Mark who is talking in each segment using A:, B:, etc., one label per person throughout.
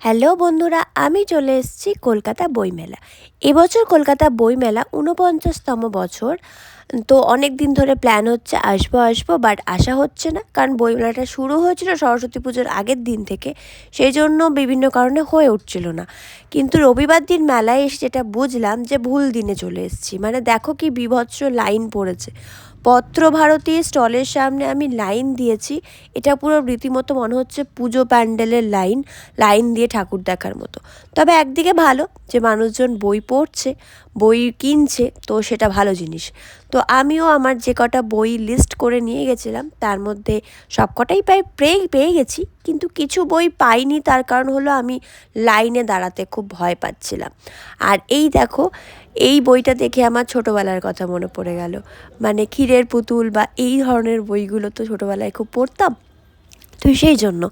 A: Hello বন্ধুরা, আমি চলে এসেছি কলকাতা বইমেলা। এবছর কলকাতা বইমেলা ঊনপঞ্চাশতম বছর। তো অনেক দিন ধরে প্ল্যান হচ্ছে আসব আসব বাট আসা হচ্ছে না। কারণ বইমেলাটা শুরু হয়েছিল সরস্বতী পুজোর আগের দিন থেকে। সেই জন্য বিভিন্ন কারণে হয়ে উঠছিল না। কিন্তু রবিবার দিন মেলায় এসে যেটা বুঝলাম যে ভুল দিনে চলে এসেছি। মানে দেখো কি বিভৎস লাইন পড়েছে। পত্রভারতী স্টলের সামনে আমি লাইন দিয়েছি। এটা পুরো রীতিমতো মনে হচ্ছে পুজো প্যান্ডেলের লাইন লাইন দিয়ে ঠাকুর দেখার মতো। তবে একদিকে ভালো যে মানুষজন বই পড়ছে, বই কিনছে, তো সেটা ভালো জিনিস। তো আমিও আমার যে কটা বই লিস্ট করে নিয়ে গেছিলাম, তার মধ্যে সব কটাই প্রায় পেয়ে পেয়ে গেছি, কিন্তু কিছু বই পাইনি, তার কারণ হলো আমি লাইনে দাঁড়াতে খুব ভয় পাচ্ছিলাম। আর এই দেখো, এই বইটা দেখে আমার ছোটোবেলার কথা মনে পড়ে গেল। মানে ক্ষীরের পুতুল বা এই ধরনের বইগুলো তো ছোটোবেলায় খুব পড়তাম তো সেই জন্য।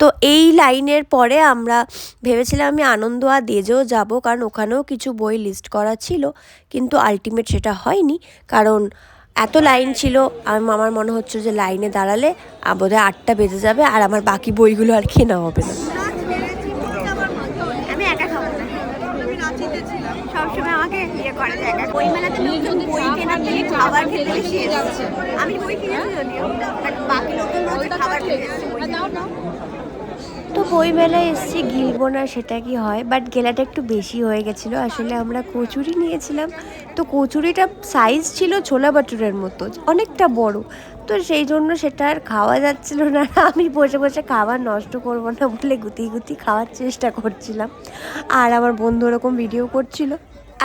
A: তো এই লাইনের পরে আমরা ভেবেছিলাম আমি আনন্দ আর দেজেও যাব, কারণ ওখানেও কিছু বই লিস্ট করা ছিল, কিন্তু আলটিমেট সেটা হয়নি, কারণ এত লাইন ছিল আমার মনে হচ্ছে যে লাইনে দাঁড়ালে বোধহয় আটটা বেজে যাবে, আর আমার বাকি বইগুলো আর কেনা হবে না।
B: সবসময় আমাকে ইয়ে বই মেলাতে বই কেনার খাবার খেতে বেশি এসেছে। আমি বই কিনেছি খাবার খেতে
A: তো এসছি গিলবো না সেটা কি হয়? বাট গেলাটা একটু বেশি হয়ে গেছিল। আসলে আমরা কচুরি নিয়েছিলাম। তো কচুরিটা সাইজ ছিল ছোলা বাটুরের মতো, অনেকটা বড়। তো সেই জন্য সেটা আর খাওয়া যাচ্ছিল না। আমি বসে বসে খাবার নষ্ট করব না বলে গুতি গুতি খাওয়ার চেষ্টা করছিলাম। আর আমার বন্ধু ওরকম ভিডিও করছিল।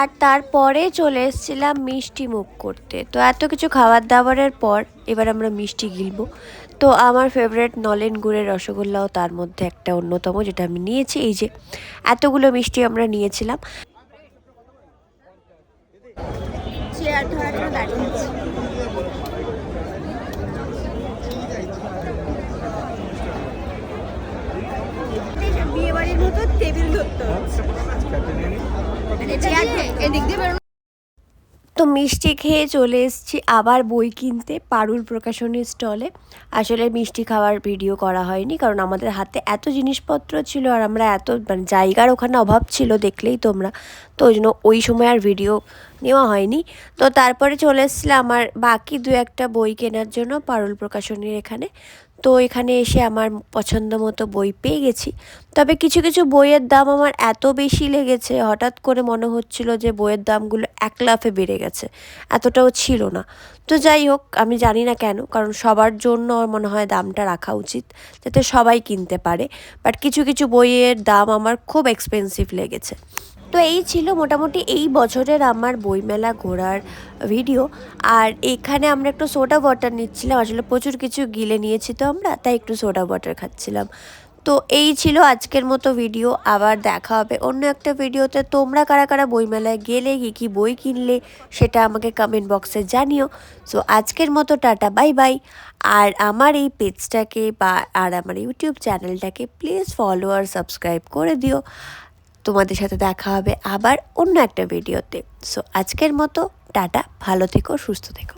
A: আর তারপরে চলে এসেছিলাম মিষ্টি মুখ করতে। তো এত কিছু খাবার দাবারের পর এবার আমরা মিষ্টি গিলবো। তো আমার ফেভারেট নলেন গুড়ের রসগোল্লাও তার মধ্যে একটা অন্যতম যেটা আমি নিয়েছি। এই যে এতগুলো মিষ্টি আমরা নিয়েছিলাম।
B: বিয়ে বাড়ির মতো টেবিল ধরতে হচ্ছে।
A: তো মিষ্টি খেয়ে চলে এসেছি আবার বই কিনতে পারুল প্রকাশনীর স্টলে। আসলে মিষ্টি খাওয়ার ভিডিও করা হয়নি কারণ আমাদের হাতে এত জিনিসপত্র ছিল আর আমরা এত মানে জায়গার ওখানে অভাব ছিল দেখলেই তোমরা। তো ওই জন্য ওই সময় আর ভিডিও নেওয়া হয়নি। তো তারপরে চলে এসেছিলাম আমার বাকি দু একটা বই কেনার জন্য পারুল প্রকাশনীর এখানে। তো এখানে এসে আমার পছন্দ মতো বই পেয়ে গেছি। তবে কিছু কিছু বইয়ের দাম আমার এত বেশি লেগেছে, হঠাৎ করে মনে হচ্ছিল যে বইয়ের দামগুলো এক লাফে বেড়ে গেছে, এতটাও ছিল না। তো যাই হোক, আমি জানি না কেন, কারণ সবার জন্য আমার মনে হয় দামটা রাখা উচিত, যাতে সবাই কিনতে পারে। বাট কিছু কিছু বইয়ের দাম আমার খুব এক্সপেন্সিভ লেগেছে। তো এই ছিল মোটামুটি এই বছরের আমার বইমেলা ঘোরার ভিডিও। আর এখানে আমরা একটু সোডা ওয়াটার নিচ্ছিলাম, আসলে প্রচুর কিছু গিলে নিয়েছি তো আমরা, তাই একটু সোডা ওয়াটার খাচ্ছিলাম। তো এই ছিল আজকের মতো ভিডিও আবার দেখা হবে অন্য একটা ভিডিওতে তোমরা কারা কারা বইমেলায় গেলে, কী কী বই কিনলে, সেটা আমাকে কমেন্ট বক্সে জানিও। সো আজকের মতো টাটা বাই বাই আর আমার এই পেজটাকে বা, আর আমার ইউটিউব চ্যানেলটাকে প্লিজ ফলো আর সাবস্ক্রাইব করে দিও। তোমাদের সাথে দেখা হবে আবার অন্য একটা ভিডিওতে। সো আজকের মতো, টাটা, ভালো থেকো, সুস্থ থেকো।